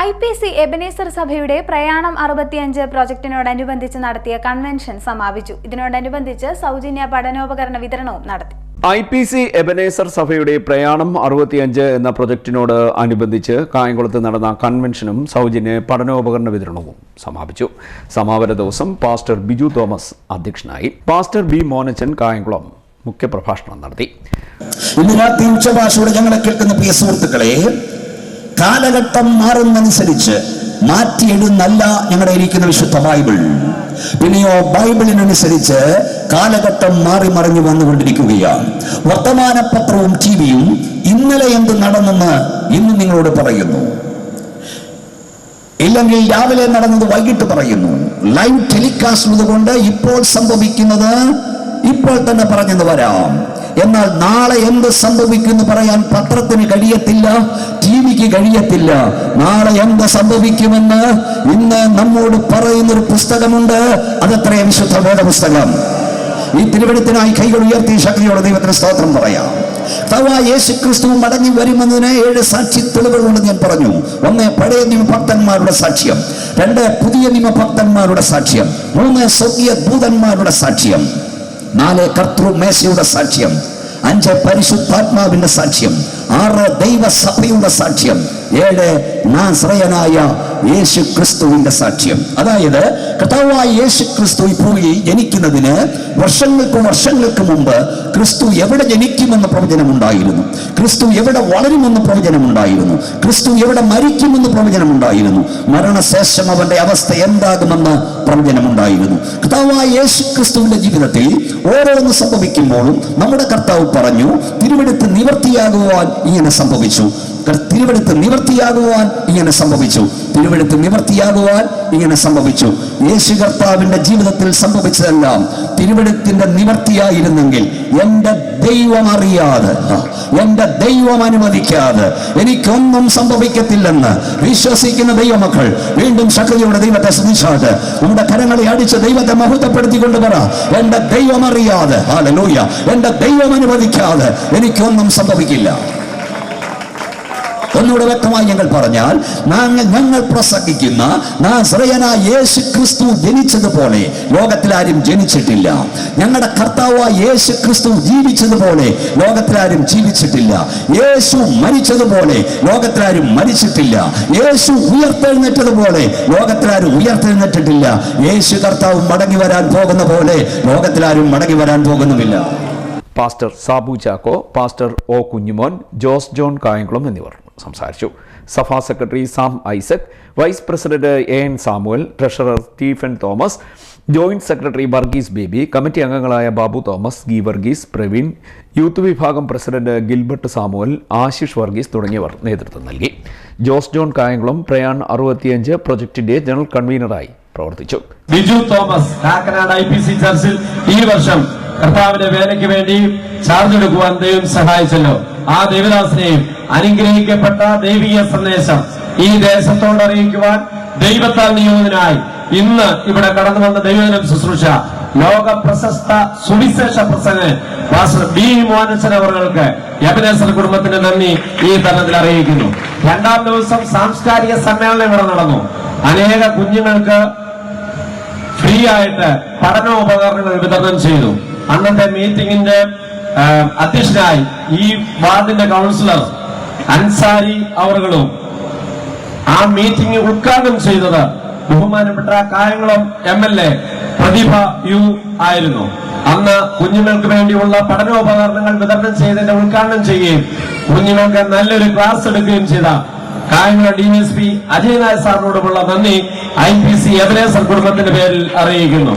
I P C Ebenezer സഭയുടെ പ്രയാണം അറുപത്തിയഞ്ച് പ്രോജക്ടിനോടനുബന്ധിച്ച് നടത്തിയ കൺവെൻഷൻ സമാപിച്ചു. ഇതിനോടനുബന്ധിച്ച് സൗജന്യ പഠനോപകരണ വിതരണവും നടത്തി. ഐ പി സി എബനേസർ സഭയുടെ പ്രയാണം അറുപത്തിയഞ്ച് എന്ന പ്രൊജക്ടിനോട് അനുബന്ധിച്ച് കായംകുളത്ത് നടന്ന കൺവെൻഷനും സൗജന്യ പഠനോപകരണ വിതരണവും സമാപിച്ചു. സമാപന ദിവസം പാസ്റ്റർ ബിജു തോമസ് അധ്യക്ഷനായി. പാസ്റ്റർ ബി മോനച്ചൻ കായംകുളം മുഖ്യപ്രഭാഷണം നടത്തി. ഇന്ന് രാത്രി ഉച്ചഭാഷയോടെ ഞങ്ങളെ കേൾക്കുന്ന പ്രിയ സുഹൃത്തുക്കളെ കാലഘട്ടം മാറുന്നതനുസരിച്ച് മാറ്റിയിടുന്നല്ല ഞങ്ങളുടെ ഇരിക്കുന്ന വിശുദ്ധ ബൈബിൾ. പിന്നെയോ ബൈബിളിനനുസരിച്ച് കാലഘട്ടം മാറി മറിഞ്ഞു വന്നുകൊണ്ടിരിക്കുകയാണ്. വർത്തമാന പത്രവും ടി വിയും ഇന്നലെ എന്ത് നടന്നെന്ന് ഇന്ന് നിങ്ങളോട് പറയുന്നു. ഇല്ലെങ്കിൽ രാവിലെ നടന്നത് വൈകിട്ട് പറയുന്നു. ലൈവ് ടെലികാസ്റ്റ് ഉള്ളതുകൊണ്ട് ഇപ്പോൾ സംഭവിക്കുന്നത് ഇപ്പോൾ തന്നെ പറഞ്ഞെന്ന് വരാം. എന്നാൽ നാളെ എന്ത് സംഭവിക്കുന്നു പറയാൻ പത്രത്തിന് കഴിയത്തില്ല. ടി വിക്ക് കഴിയത്തില്ല. നാളെ എന്ത് സംഭവിക്കുമെന്ന് ഇന്ന് നമ്മോട് പറയുന്നൊരു പുസ്തകമുണ്ട്. അതത്രയും വിശുദ്ധ വേദപുസ്തകം. ഈ തിരുവഴുത്തിനായി കൈകൾ ഉയർത്തി ശക്തിയോടെ ദൈവത്തിന് സ്തോത്രം പറയാം. കർത്താവായ യേശു ക്രിസ്തു മടങ്ങി വരുമെന്നതിന് ഏഴ് സാക്ഷി തെളിവുകളുണ്ടെന്ന് ഞാൻ പറഞ്ഞു. ഒന്ന് പഴയ നിയമഭക്തന്മാരുടെ സാക്ഷ്യം. രണ്ട് പുതിയ നിയമഭക്തന്മാരുടെ സാക്ഷ്യം. മൂന്ന് സ്വർഗീയ ദൂതന്മാരുടെ സാക്ഷ്യം. നാല് കർത്തൃ മേശയുടെ സാക്ഷ്യം. അഞ്ച് പരിശുദ്ധാത്മാവിന്റെ സാക്ഷ്യം ആറ് ദൈവസഭയുടെ സാക്ഷ്യം ഏഴ് നാസ്രയനായ യേശു ക്രിസ്തുവിന്റെ സാക്ഷ്യം. അതായത് കർത്താവായ യേശു ക്രിസ്തു ഈ ഭൂമിയിൽ ജനിക്കുന്നതിന് വർഷങ്ങൾക്ക് വർഷങ്ങൾക്ക് മുമ്പ് ക്രിസ്തു എവിടെ ജനിക്കുമെന്ന് പ്രവചനമുണ്ടായിരുന്നു. ക്രിസ്തു എവിടെ വളരുമെന്ന് പ്രവചനമുണ്ടായിരുന്നു. ക്രിസ്തു എവിടെ മരിക്കുമെന്ന് പ്രവചനമുണ്ടായിരുന്നു. മരണശേഷം അവന്റെ അവസ്ഥ എന്താകുമെന്ന് പ്രവചനമുണ്ടായിരുന്നു. കർത്താവായ യേശു ക്രിസ്തുവിന്റെ ജീവിതത്തിൽ ഓരോന്ന് സംഭവിക്കുമ്പോഴും നമ്മുടെ കർത്താവ് പറഞ്ഞു തിരുവെടുത്ത് നിവർത്തിയാകുവാൻ ഇങ്ങനെ സംഭവിച്ചു. തിരുവെടുത്ത് നിവർത്തിയാകുവാൻ ഇങ്ങനെ സംഭവിച്ചു. തിരുവെടുത്ത് നിവർത്തിയാകുവാൻ ഇങ്ങനെ സംഭവിച്ചു. യേശു കർത്താവിന്റെ ജീവിതത്തിൽ സംഭവിച്ചതെല്ലാം തിരുവെടുത്തിന്റെ നിവർത്തിയായിരുന്നെങ്കിൽ എന്റെ ദൈവം അറിയാതെ ആ, എന്റെ ദൈവം അനുവദിക്കാതെ എനിക്കൊന്നും സംഭവിക്കത്തില്ലെന്ന് വിശ്വസിക്കുന്ന ദൈവമക്കൾ വീണ്ടും ശക്തിയുടെ ദൈവത്തെ ശ്രദ്ധിച്ചാട്ട് നമ്മുടെ കരങ്ങളെ അടിച്ച് ദൈവത്തെ മഹത്വപ്പെടുത്തിക്കൊണ്ട് പറ എന്റെ ദൈവം അറിയാതെ എന്റെ ദൈവം അനുവദിക്കാതെ എനിക്കൊന്നും സംഭവിക്കില്ല. ഒന്നുകൂടെ വ്യക്തമായി ഞങ്ങൾ പറഞ്ഞാൽ ഞങ്ങൾ പ്രസംഗിക്കുന്ന നാസ്രയനായ യേശു ക്രിസ്തു ജനിച്ചതുപോലെ ലോകത്തിലാരും ജനിച്ചിട്ടില്ല. ഞങ്ങളുടെ കർത്താവായ യേശു ക്രിസ്തു ജീവിച്ചതുപോലെ ലോകത്തിലാരും ജീവിച്ചിട്ടില്ല. യേശു മരിച്ചതുപോലെ ലോകത്തിലാരും മരിച്ചിട്ടില്ല. യേശു ഉയർത്തെഴുന്നേറ്റതുപോലെ ലോകത്തിലാരും ഉയർത്തെഴുന്നേറ്റിട്ടില്ല. യേശു കർത്താവ് മടങ്ങി വരാൻ പോകുന്ന പോലെ ലോകത്തിലാരും മടങ്ങി വരാൻ പോകുന്നുമില്ല. Pastor Sabu Chacko pastor O Kunjumon Jose John Kayamkulam എന്നിവർ. സംസാരിച്ചു. സഭാ secretary Sam Isaac vice president A N Samuel treasurer Stephen Thomas joint secretary Varghese Baby committee അംഗങ്ങളായ ബാബു തോമസ് ഗി വർഗീസ് പ്രവീൺ യൂത്ത് വിഭാഗം president Gilbert Samuel Ashish Varghese തുടങ്ങിയവർ നേതൃത്വം നൽകി. Jose John Kayamkulam Prayan അറുപത്തിയഞ്ച് പ്രൊജക്ടിന്റെ ജനറൽ കൺവീനറായി പ്രവർത്തിച്ചു. Biju Thomas I P C ചർച്ചിൽ ഈ വർഷം കർത്താവിന്റെ വേലയ്ക്ക് വേണ്ടി ചാർജ് എടുക്കുവാൻ ദൈവം സഹായിച്ചല്ലോ. ആ ദേവദാസിനെയും അനുഗ്രഹിക്കപ്പെട്ട ദൈവീയ സന്ദേശം ഈ ദേശത്തോട് അറിയിക്കുവാൻ ദൈവത്താൽ നിയോഗിതനായി ഇന്ന് ഇവിടെ കടന്നു വന്ന ദൈവജനം ശുശ്രൂഷ ലോക പ്രശസ്ത സുവിശേഷ പ്രസംഗൻ ബി അവർക്ക് കുടുംബത്തിന് നന്ദി ഈ തരണത്തിൽ അറിയിക്കുന്നു. രണ്ടാം ദിവസം സാംസ്കാരിക സമ്മേളനം ഇവിടെ നടന്നു. അനേക കുഞ്ഞുങ്ങൾക്ക് ഫ്രീ ആയിട്ട് പഠനോപകരണങ്ങൾ വിതരണം ചെയ്തു. അന്നത്തെ മീറ്റിംഗിന്റെ അധ്യക്ഷനായി ഈ വാർഡിന്റെ കൗൺസിലർ അൻസാരി അവറുകളും ആ മീറ്റിംഗ് ഉദ്ഘാടനം ചെയ്തത് ബഹുമാനപ്പെട്ട Kayamkulam M L A Prathibha U ആയിരുന്നു. അന്ന് കുഞ്ഞുങ്ങൾക്ക് വേണ്ടിയുള്ള പഠനോപകരണങ്ങൾ വിതരണം ചെയ്തതിന്റെ ഉദ്ഘാടനം ചെയ്യുകയും കുഞ്ഞുങ്ങൾക്ക് നല്ലൊരു ക്ലാസ് എടുക്കുകയും ചെയ്ത Kayamkulam D S P Ajay Nair സാറിനോടുമുള്ള നന്ദി ഐ പി സി എവരേസർ കുടുംബത്തിന്റെ പേരിൽ അറിയിക്കുന്നു.